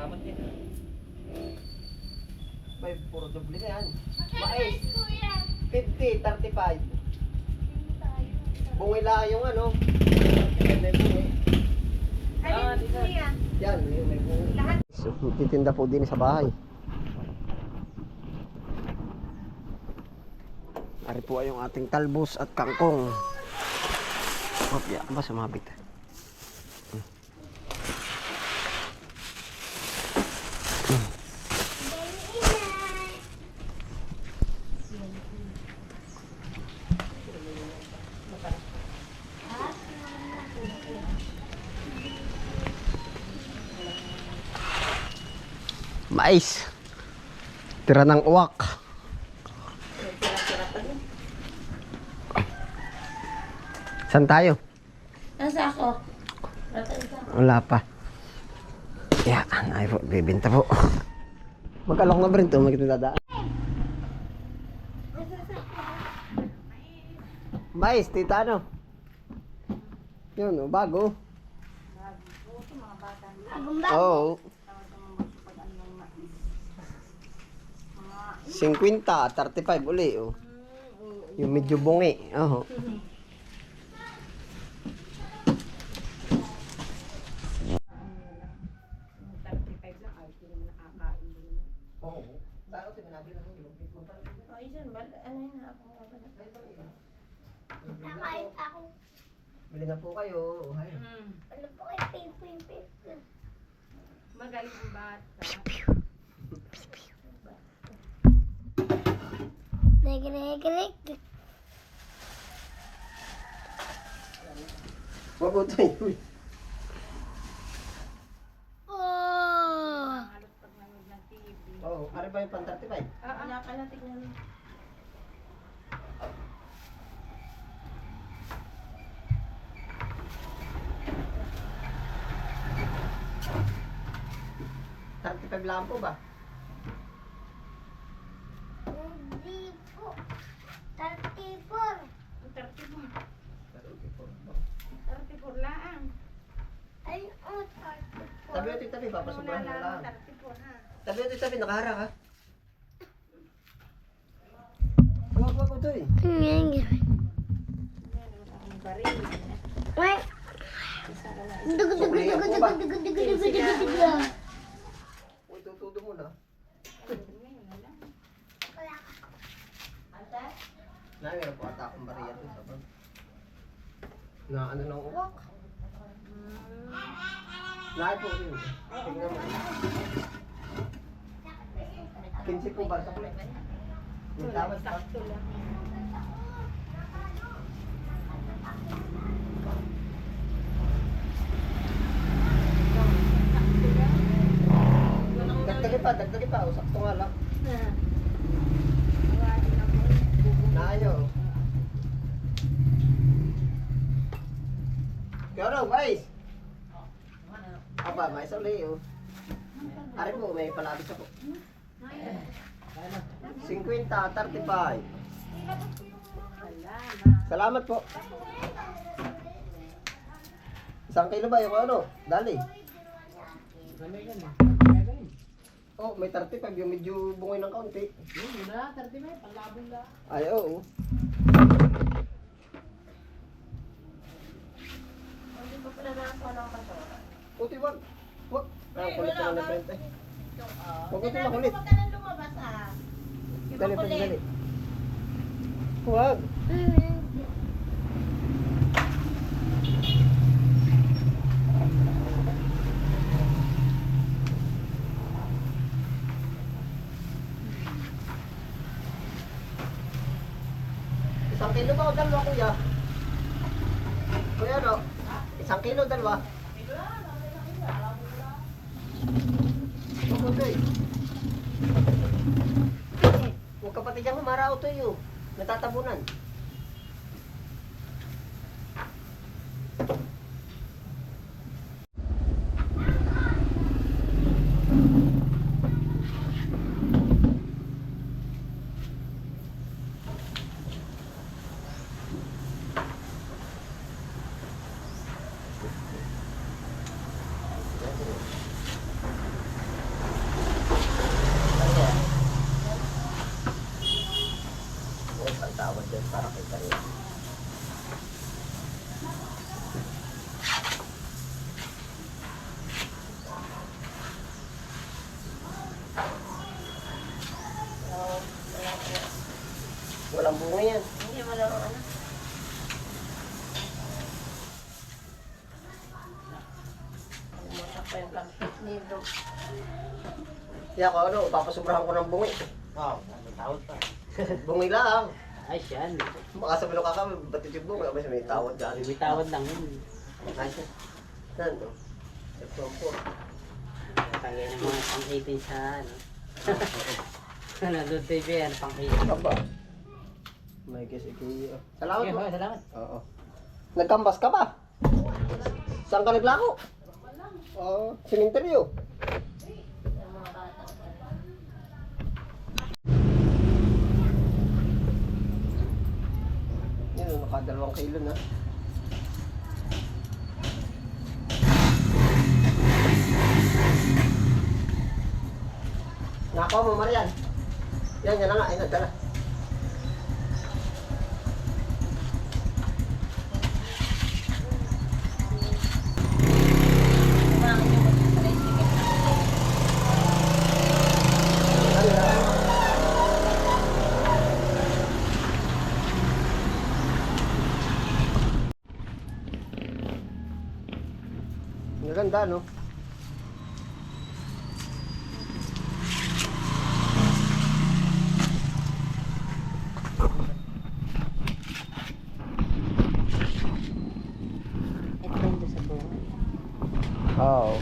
Salamat din. May puro doble na yan. Mais. 50, 35. Bungi lang yung ano. Bungi. Ah? Yan, yung may bungi. So, titinda po din sa bahay. Ari po ay yung ating talbos at kangkong. Opya, ba sumabit? Mais. Tira ng uwak. Saan tayo? Nasa ako. Wala pa. Yan, ay po, bibinta po. Mag-alok na ba rin ito? Magkita Mais, tita ano? Yun, oh, bago. Oo. 50, 35 uli, oh. Yung medyo bungi, oh. Nakain ako. Bili na po kayo. Oh. Ano po kayo? Ping, ping, ping. Magaling bata. Pew, pew. Pew, pew. Mabuti. Oh. Oh, ari ba yung pang-35? Oo, nakala tignan. Thirty-five lang po ba? 34 lang. Ay, oh, 34. Tabi ito tabi, papasobrahan mo lang. 34 ha. Tabi ito tabi, nakaharang ha. Wag wag ito eh. Ngayon, Ang baril. Wait. Dugo, dugo, dugo, dugo, dugo, dugo, dugo, dugo, dugo, dugo. Uy, tutudo mo na. Nangyayon po ata akong bariya bag. Na ano ng uwak. Lahat po yun. Tingnan mo. 15 po ba sa play? Yung tawad pa. Dagdagi pa, dagdagi pa. O, sakto nga lang. pa, may suli oh. Ari po, may palabis ako. 50, 35. Salamat po. Isang kilo ba yung ano? Dali. Oh, may 35 yung medyo bungoy ng kaunti. Yun na, 35, panlabong na. Ay, oo. Oh. Hindi ko pala na ako ng masora. 41. What? Ah, Ay, ng ah. lumabas ah. Yung Dali, pag makulit. Isang kilo ba o dalawa, kuya? Kuya, ano? Isang kilo, dalawa. toy. Huwag ka pati dyan humaraw toy. Eh, oh. Natatabunan. Kaya ako ano, papasobrahan ko ng bungi. Oo, may tawad pa. Bungi lang. Ay, siyan. Baka sabi nung kakami, ba't yung bungi? Abay, may tawad dyan. May tawad lang yun. Nice. Saan to? Ito po. Tagay ng mga pang-18 sa ano. Nandun TV, ano pang-18. Aba. May guess iki. Salamat Okay, po. salamat. Oo. Nagkambas ka ba? Saan ka naglako? Oo, simenteryo. Yan, nakadalawang kilo na. Nakaw mo, Marian. Yan, yan na nga. Ay, nadala. Maganda, no? Oo.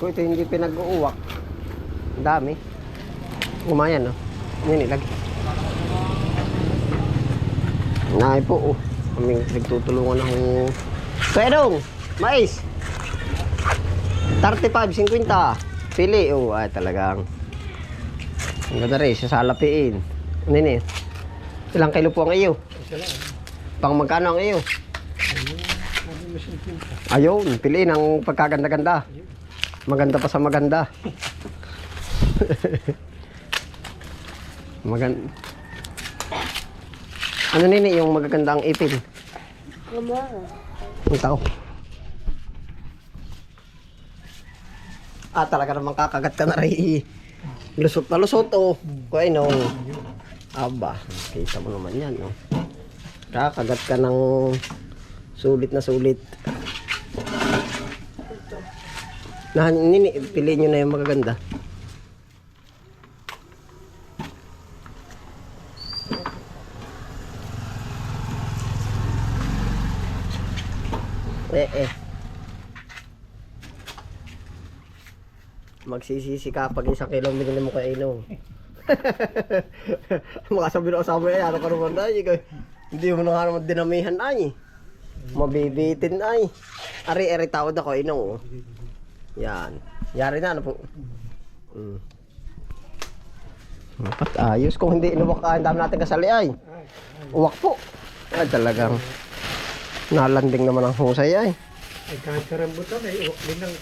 Kung ito hindi pinag-uuwak, ang dami. Umayan, no? Yan, ilagay. Naay po, oh. Kaming nagtutulungan ng... Pedong! Mais! 35, 50. Pili, oh. Ay, talagang... Ang ganda rin, siya sa alapiin. Ano yun eh? Ilang kilo po ang iyo? Pang magkano ang iyo? Ayun, piliin ang pagkaganda-ganda. Maganda pa sa maganda. Magan Ano nini yung magaganda ang ipin? Ang tao. Ah, talaga namang kakagat ka na rin. Lusot na lusot, oh. Kuya, no. Aba, kita mo naman yan, no. Kakagat ka ng sulit na sulit. Na, nini, piliin nyo na yung magaganda. Eh, eh. Magsisisi ka pag isang kilo binili mo kay Ino. Makasabi na asawa ay, ano ka naman na, ikaw, hindi mo na naman dinamihan ay. Mabibitin ay. Ari, ari, tawad ako, Ino. oh. Yan. Yari na, ano po. Mm. Dapat ayos. Kung hindi inuwak ka, ang dami natin kasali ay. Uwak po. Ay, talagang nalanding naman ang husay ay. Ay, kahit karambutan, ay uwak din ang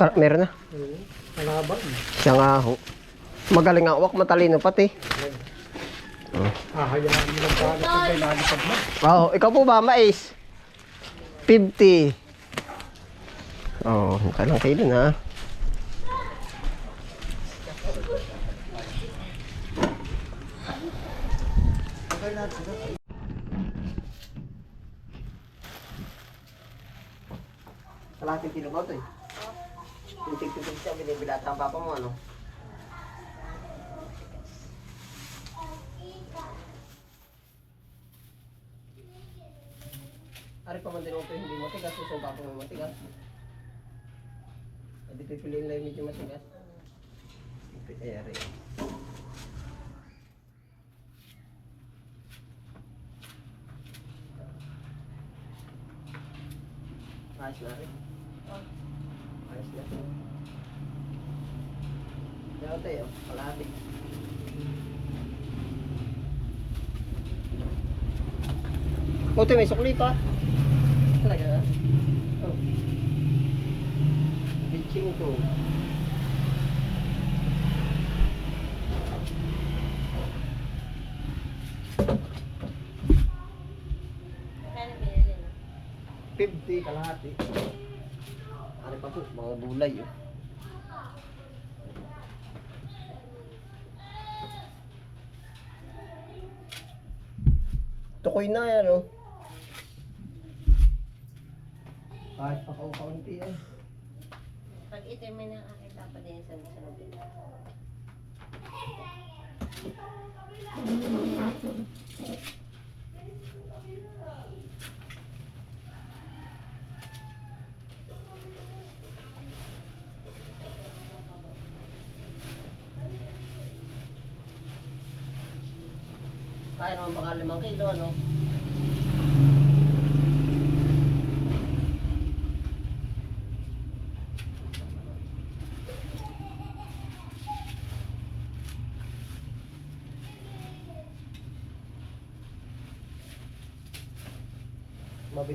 ka meron na. Kalaban. Siya nga ho. Magaling ang uwak, matalino pati. Hahayaan mo lang kung may lalipad mo. Oo, ikaw po ba, mais? 50. Oo, oh, kailang kayo din ha. Kalating ito eh? Tig-tig siya, binibilata ang papa mo ano? Ari pa man din ako hindi matigas, so pa mo matigas. Adi pipiliin lang yung medyo matigas. Ay, ari. Ayos na rin. Ayos na. Kaya tayo, kalahati. Buti may sukli pa. Talaga? Oh. Bitching ko. 50 kalahati. Ano pa po? Mga gulay oh. Tukoy na yan oh. Kahit pa kaunti ay. Pag ito may nakakita pa din sa sunod. Kaya naman baka limang kilo, ano?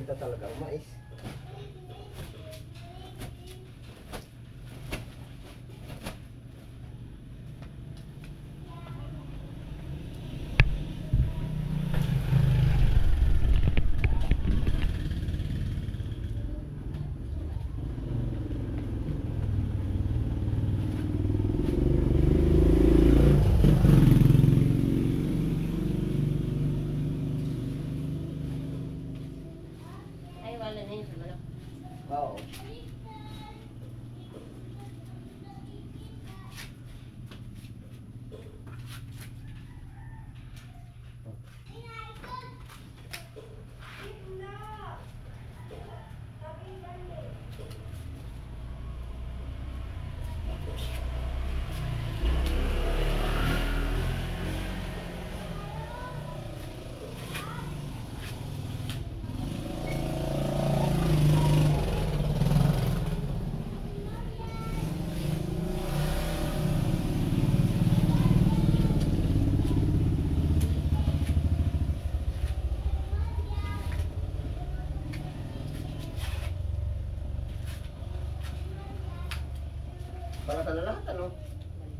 Mabinta talaga ang mais. Ay, wala na yun sa manok. Oo. Balatan na lahat, ano?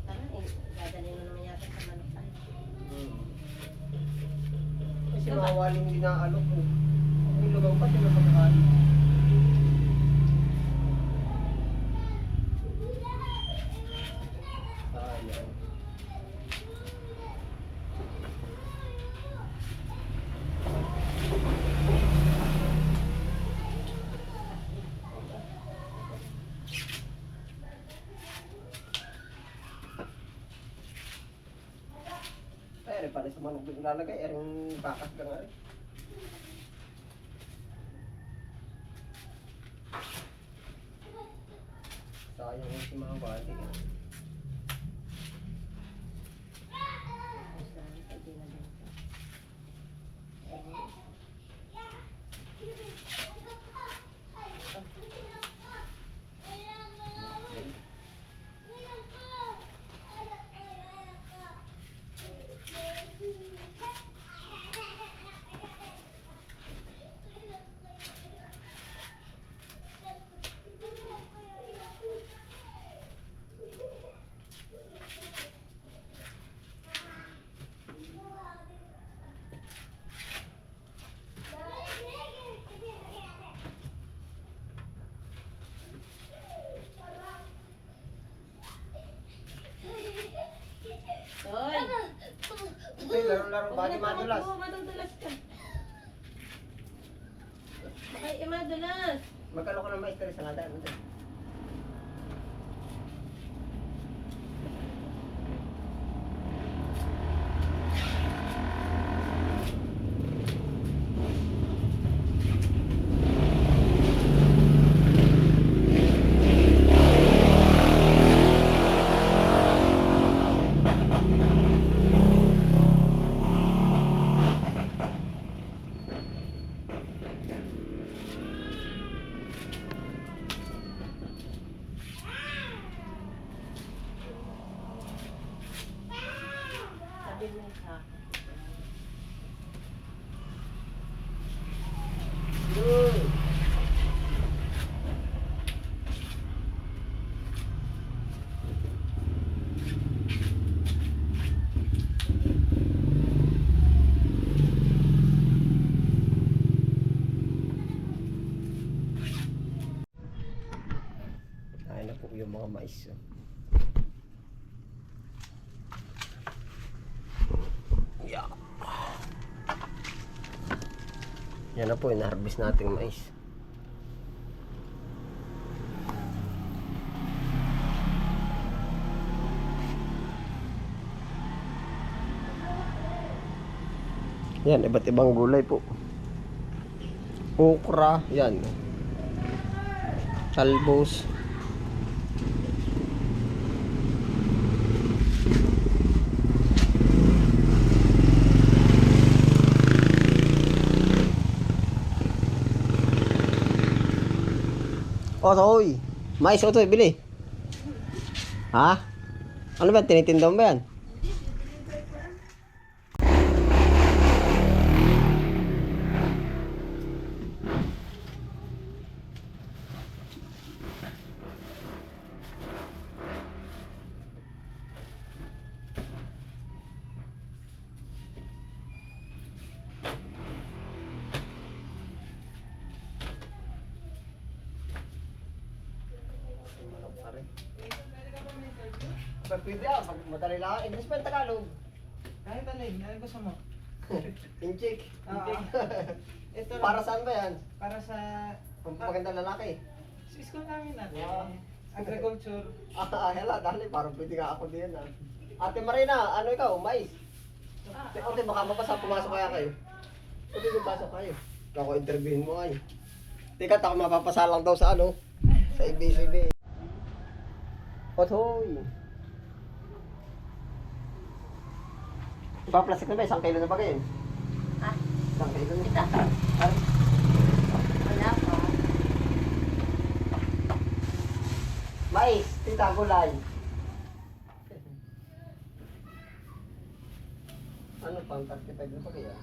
Tara, eh, dadalhin mo naman yata sa manok tayo. Hmm. Kasi mga waling dinaalok mo. May lugaw pa sila pagkakaan. Sayang. Ay, rin pala sa manok din ilalagay. Ay, rin bakas ka nga rin. Sayang yung si mga bali. ah. Basta, pwede na din ito. Hoy! Ay, laro-laro ba? Di Huwag na madulas. takot mo, madudulas ka. Ay, madulas. Magkano ka ng mais sa nga daan? guys. Yeah. Yan na po, in-harvest nating mais. Yan, iba't ibang gulay po. Okra, yan. Talbos. Otoy. Mais, otoy, bili. Ha? Ano ba? Tinitinda mo ba yan? Pwede ah, pag madali lang. English pa yung Tagalog. Kahit ano yun, ano gusto mo? Inchik. Oo. Ito lang, Para saan ba yan? para sa Kung maganda lalaki. sa school namin natin. Ah. Agriculture. Ah, ah, hela, dali. Parang pwede nga ako din ah. Ate Marina, ano ikaw? Mais? Ate, baka mabasa pumasok kaya kayo. Pwede kung pasok kayo. Ako interviewin mo ay. Teka, ako mapapasalang daw sa ano? Sa ABCB. Otoy. Ipaplastic na ba? Isang kilo na ba ngayon? Ah, Isang kilo na. Ito wala pa. Mais, tita, gulay. ano pang 35 na pa kaya?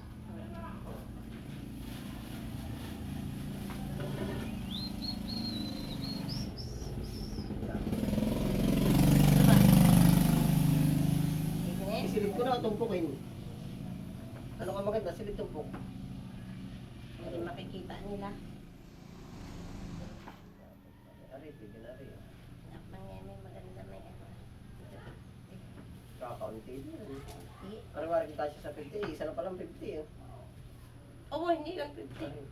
Isilip ko na tumpukin. Ano ka maganda? Silip tumpok. Hindi makikita nila. Ari, pwede na nga may maganda may ano. Kakaunti din. Ano ba rin tayo sa 50? Isa na palang 50 eh. Oo, hindi yun 50. Ano yung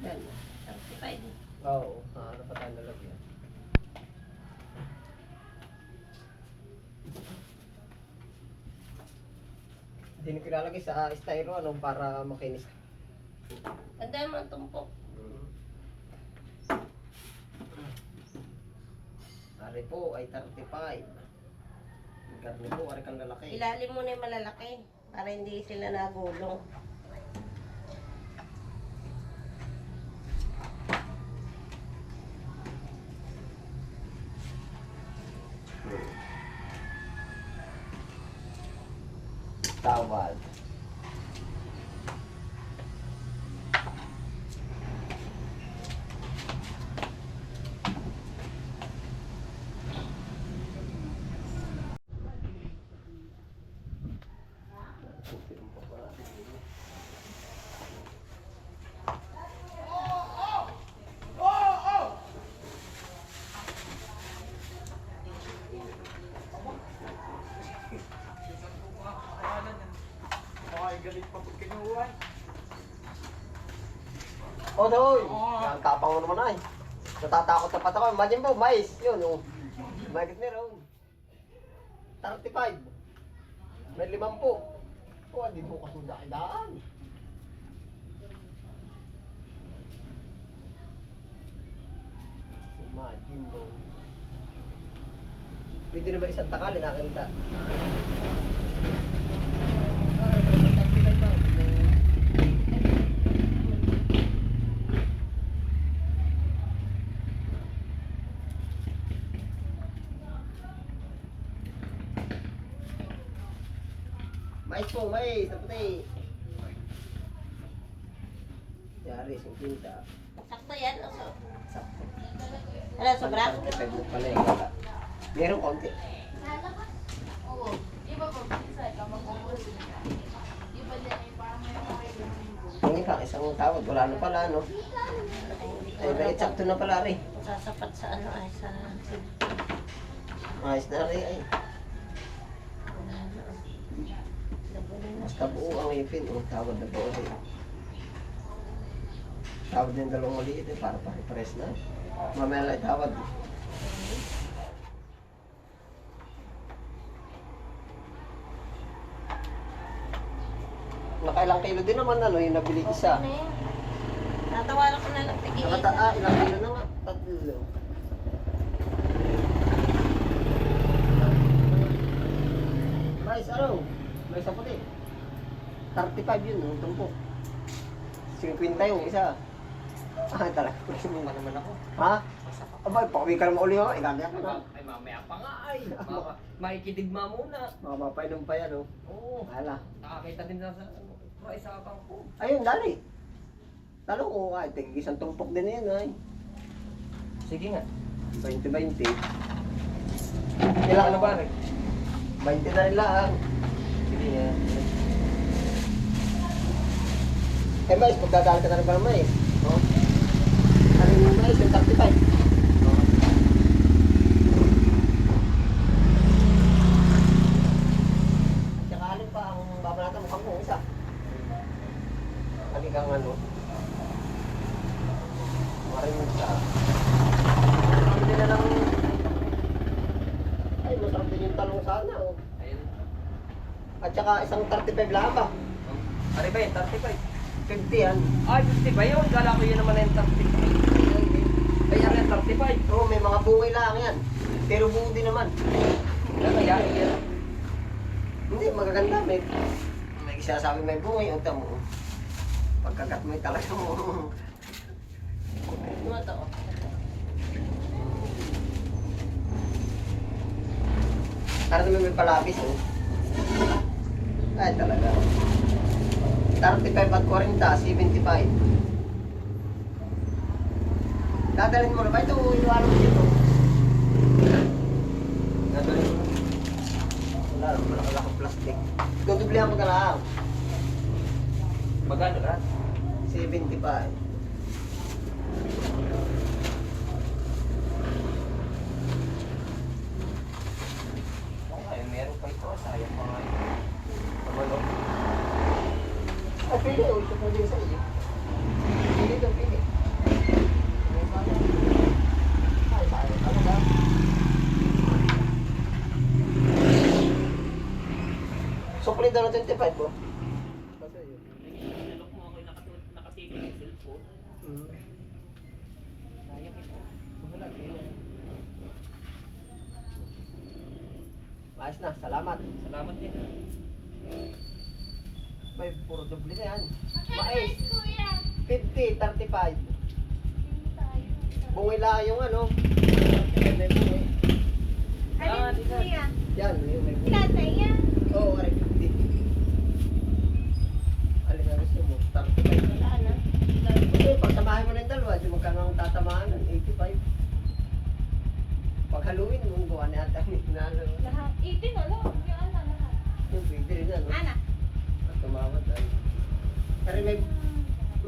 50? Yan. 35. Oo. Ah, ano pa tayo nalagyan? Hindi na kilalagay sa styro ano para makinis. Ganda naman tumpok. Ari po ay 35. Ang Karne po, ari kang lalaki. Ilalim mo na yung malalaki para hindi sila nagulong. Tawad. Oh, doy! Ang tapang mo naman ay. Natatakot na pata ko. Imagine mo, mais. Yun, oh. Magit meron. 35. May limampu. Oh, hindi mo kasundaan. Imagine mo. Pwede na ba isang takali nakita? Mais na puti. Yari, 50. Sakto yan. o so, sakto. Ano, sobra? 35 na pala eh, wala. Meron konti. Ang iba, isang tawad, wala na pala, no? Ay, may eksakto na pala rin. Sasapat sa ano ay sa... Ayos na rin, ay. Labunin na. Basta buo ang ipin, oh, tawad na buo rin. Tawad din dalawang maliit eh, para pare-pares na. Mamaya lang tawad. nakailang kilo din naman ano yung nabili isa. Okay na yan. Natawaran ko na lang tigil. Nakata ah, ilang kilo na nga? Tatlo. Rice, ano? Rice sa puti. 35 yun, yung tumpok. 50 yung isa. Ah, talaga. Gusto mo naman ako. Ha? Aba, pakuwi ka naman uli ako. Igagaya ka na. Ay, mamaya pa nga ay. Mama, makikidigma muna. Mga mapainom pa yan, oh. Oo. Hala. Nakakita din na sa ano, price sa akang ko. Ayun, dali. Talo ko kahit tingin isang tumpok din yan, ay. Sige nga. 20-20. Kailangan na ba rin? 20 na lang. Sige nga. Eh, mais, magdadaan ka na naman eh. Oh. Ano yung mais, yung 35. Tsaka alin pa ang babanatan mukhang kong isa. Halika ang ano. Marimot sa... Ang din na lang... Ay, masarap din yung talong sana. Oh. Ayun. At saka isang 35 lang ba? Ano ba yun? 35? 50 yan. Ay, 50 ba yun? Kala ko yun naman na yung 35. Ay, ano yung 35? Oo, may mga bungay lang yan. Pero buo din naman. Ano kaya? Yan. Hindi, magaganda. May, may sinasabi may bungay. Unta mo. Pagkagat mo talaga mo. Ano to? Para naman may palabis. Oh. Ay, talaga. 35 at 40, 75. Dadalhin mo na ba ito? Iwanan mo dito. Dadalhin mo. Wala, malaki plastic. Dudublihan mo ka lang. Magano ka? 75. Ay, meron pa ito. Sayang pa nga ito. Kabalo. Pili. Daw na 25 po. Nalok mo ako nakatitig ng cellphone. Sayang ito. Wala kayo. Ayos na, salamat. Salamat din. May puro doble na yan. Mais, Mais, kuya. 50, 35. Hindi tayo. Bungay lang yung ano. May bungay. Alin, kuya? Yan, yung may yan. Oo, oh, aray, 50. Alin na gusto mo? 35. Wala na. Hindi, mo na yung dalawa, di magkano ang tatamaan ng 85. Pag haluin mo, gawa na ata ni Nalo. Lahat. 18 na lang. Yung ano, lahat. Yung pwede rin ano. Ana. At tumawad ay. Pero may,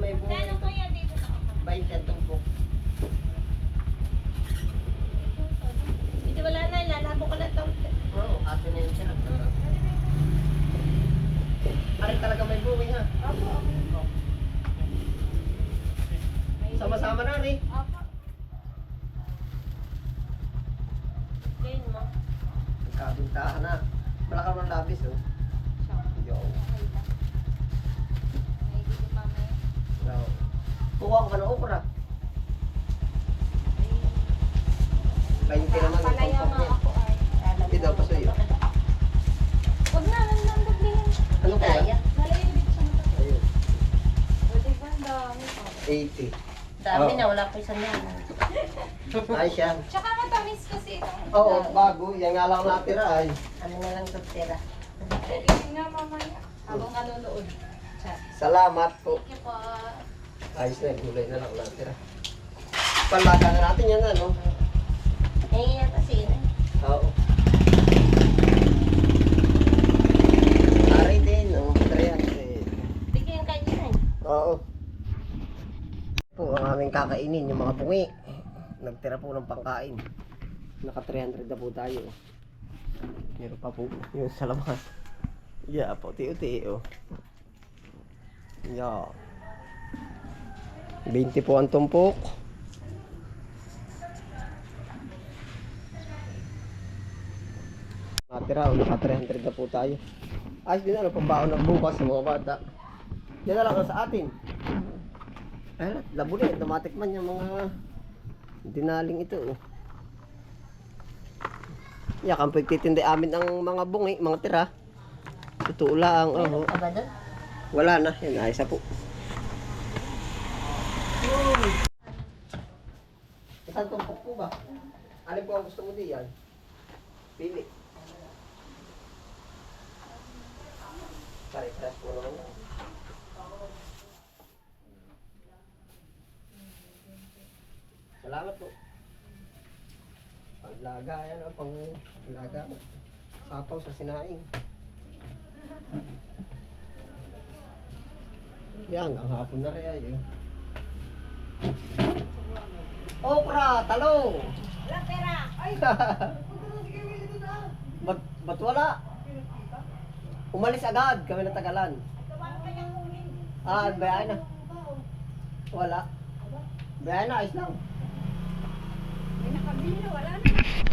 may bungay. Gano'n kuya dito sa ako? 20 ang tumpok. Hindi wala na. Lalabo ko na ito. Oo, atin na yun siya. Aray talaga may bungay ha. Opo, opo. Sama-sama na rin. Opo. Ganyan mo. Kabintahan na. Malakaw ng labis oh. Yo. Okay lang. May No. Kuha ko pa ng okra. 20 naman ang Palaya niya. ako ay. Hindi daw pa sa'yo. Huwag na, nang nandaglihan. Ano kaya? Malayo dito sa mata. Ayun. O, di ba? Ang dami pa. 80. Dami Oh. na. Wala ko isang yan. Ayos yan. Tsaka matamis kasi ito. Oo, bago. Yan nga lang natira ay. Ano na lang ito tira. Isin nga mamaya. Habang nanonood. Salamat po. Thank you po. Ayos na, gulay na lang natira. Panlaga na natin yan ano. Eh, yan kasi yun. eh. Oo. Ari din, oh. 300. Bigyan kayo din. Oo. Po ang aming kakainin, yung mga bungi. Nagtira po ng pangkain. Naka 300 na po tayo. Meron pa po yung sa labas. Yeah po, tiyo-tiyo. Yeah. 20 po ang tumpok. Natira, naka 300 na po tayo. Ayos din ano, pambaon ng bukas sa mga bata. Yan na lang ang sa atin. Ay, labo na. Automatic man yung mga dinaling ito. Oh. Ya, kang pagtitinday amin ang mga bungi, mga tira. Totoo lang. Oh. Doon? Wala na. Yan, ayos na po. Isang tumpok po ba? Alin po ang gusto mo diyan? Pili. Pare-pares po naman. Salamat po. Paglaga, yan o, pang laga. Sapaw sa sinaing. Yan, ang hapon na rin ay. eh. Okra, talong. Wala pera. Ay. ba't, ba't wala? Umalis agad, kami natagalan. Ah, bayan na. Wala. Bayan na, ayos lang. May nakabili na, wala na.